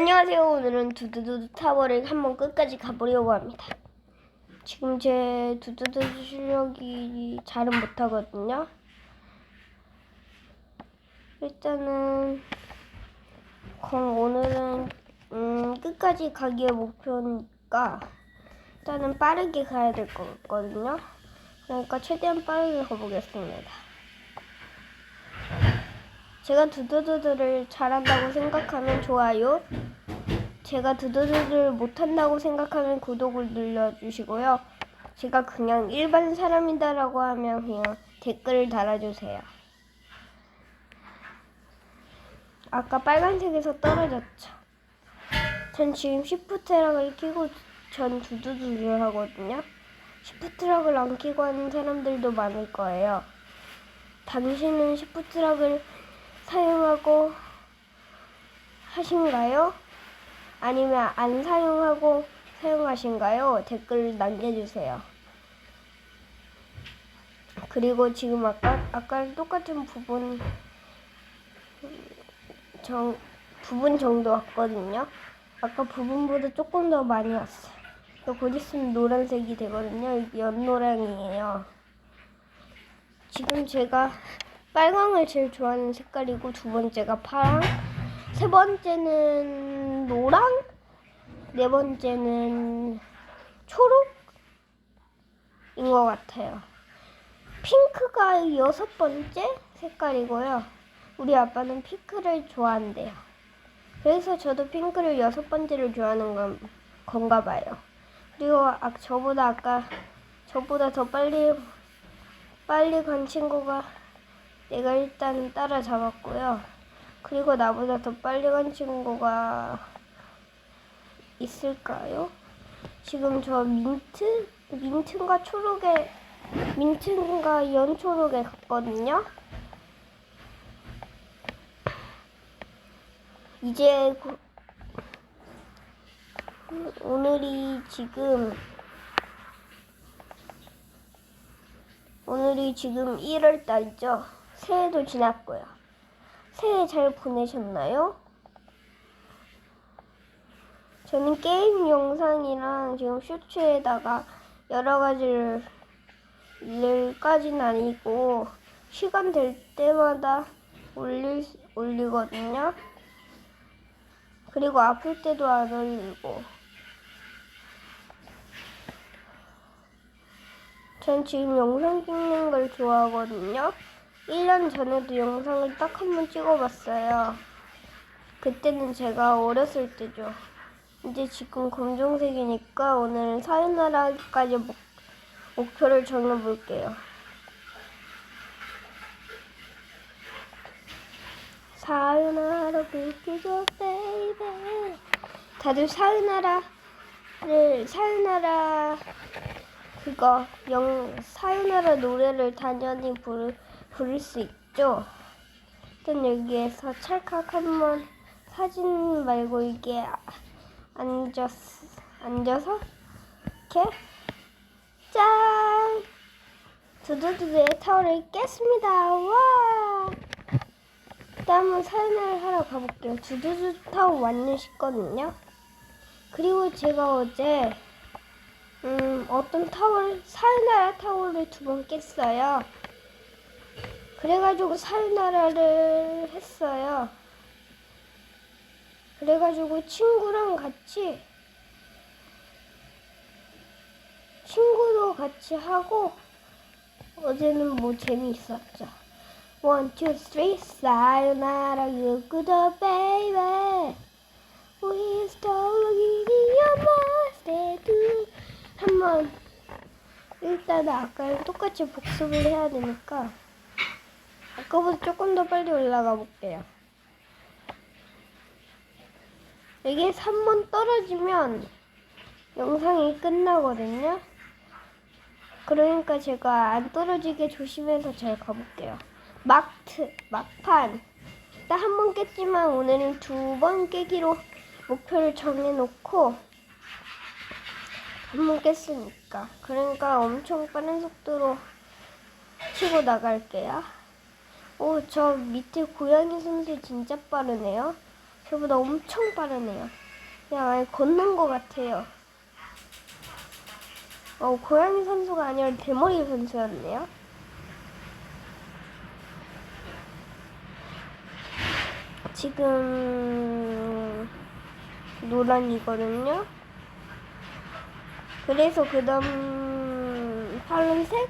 안녕하세요. 오늘은 두두두두 타워를 한번 끝까지 가보려고 합니다. 지금 제 두두두 실력이 잘은 못하거든요. 일단은 그럼 오늘은 음, 끝까지 가기의 목표니까 일단은 빠르게 가야 될 것 같거든요. 그러니까 최대한 빠르게 가보겠습니다. 제가 두두두두를 잘한다고 생각하면 좋아요. 제가 두두두두를 못한다고 생각하면 구독을 눌러주시고요. 제가 그냥 일반 사람이다라고 하면 그냥 댓글을 달아주세요. 아까 빨간색에서 떨어졌죠. 전 지금 시프트락을 끼고 전 두두두두를 하거든요. 시프트락을 안 끼고 하는 사람들도 많을 거예요. 당신은 시프트락을 사용하고 하신가요? 아니면 안 사용하고 사용하신가요? 댓글 남겨주세요. 그리고 지금 아까 아까랑 똑같은 부분 정 부분 정도 왔거든요. 아까 부분보다 조금 더 많이 왔어요. 곧 있으면 노란색이 되거든요. 연노랑이에요. 지금 제가 빨강을 제일 좋아하는 색깔이고 두 번째가 파랑, 세 번째는 노랑, 네 번째는 초록인 것 같아요. 핑크가 여섯 번째 색깔이고요. 우리 아빠는 핑크를 좋아한대요. 그래서 저도 핑크를 여섯 번째를 좋아하는 건, 건가 봐요. 그리고 아, 저보다 아까 저보다 더 빨리 빨리 간 친구가 내가 일단 따라잡았고요. 그리고 나보다 더 빨리 간 친구가 있을까요? 지금 저 민트? 민트인가 초록에, 민트인가 연초록에 갔거든요? 이제 고- 오늘이 지금 오늘이 지금 1월 달이죠. 새해도 지났고요. 새해 잘 보내셨나요? 저는 게임 영상이랑 지금 쇼츠에다가 여러 가지를 일까지는 아니고 시간 될 때마다 올릴 올리거든요. 그리고 아플 때도 안 올리고. 전 지금 영상 찍는 걸 좋아하거든요. 1년 전에도 영상을 딱 한 번 찍어봤어요. 그때는 제가 어렸을 때죠. 이제 지금 검정색이니까 오늘은 사유나라까지 목, 목표를 정해볼게요. 사유나라 불기죠 베이베 다들 사유나라를 사유나라 그거 영 사유나라 노래를 단연히 부를, 부를 수 있죠. 일단 여기에서 찰칵 한번 사진 말고 이게 앉았 앉아서 이렇게 짠 두두두두의 타워를 깼습니다. 와. 일단 사연을 하러 가볼게요. 두두두 타워 완전 쉽거든요. 그리고 제가 어제 음, 어떤 타워를, 사유나라 타워를 두번 깼어요. 그래가지고 사유나라를 했어요. 그래가지고 친구랑 같이, 친구도 같이 하고, 어제는 뭐 재미있었죠. One, two, three, you good baby. We stole your master to 한번 일단은 아까랑 똑같이 복습을 해야 되니까 아까보다 조금 더 빨리 올라가 볼게요. 여기에서 한번 떨어지면 영상이 끝나거든요. 그러니까 제가 안 떨어지게 조심해서 잘 가볼게요. 막트, 막판. 딱 한 번 깼지만 오늘은 두 번 깨기로 목표를 정해놓고 한 번 깼으니까. 그러니까 엄청 빠른 속도로 치고 나갈게요. 오, 저 밑에 고양이 손들 진짜 빠르네요. 저보다 엄청 빠르네요. 그냥 아예 걷는 것 같아요. 어, 고양이 선수가 아니라 대머리 선수였네요. 지금 노란이거든요. 그래서 그 다음 파란색,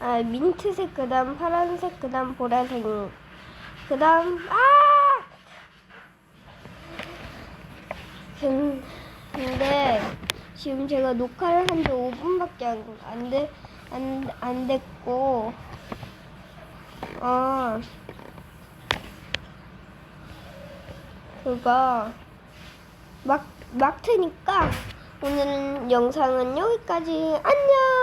아 민트색, 그 다음 파란색, 그 다음 보라색, 그 다음 아! 근- 근데 지금 제가 녹화를 한 지 5분밖에 안, 안, 돼, 안, 안 됐고 아 그가 막, 막 트니까 오늘 영상은 여기까지. 안녕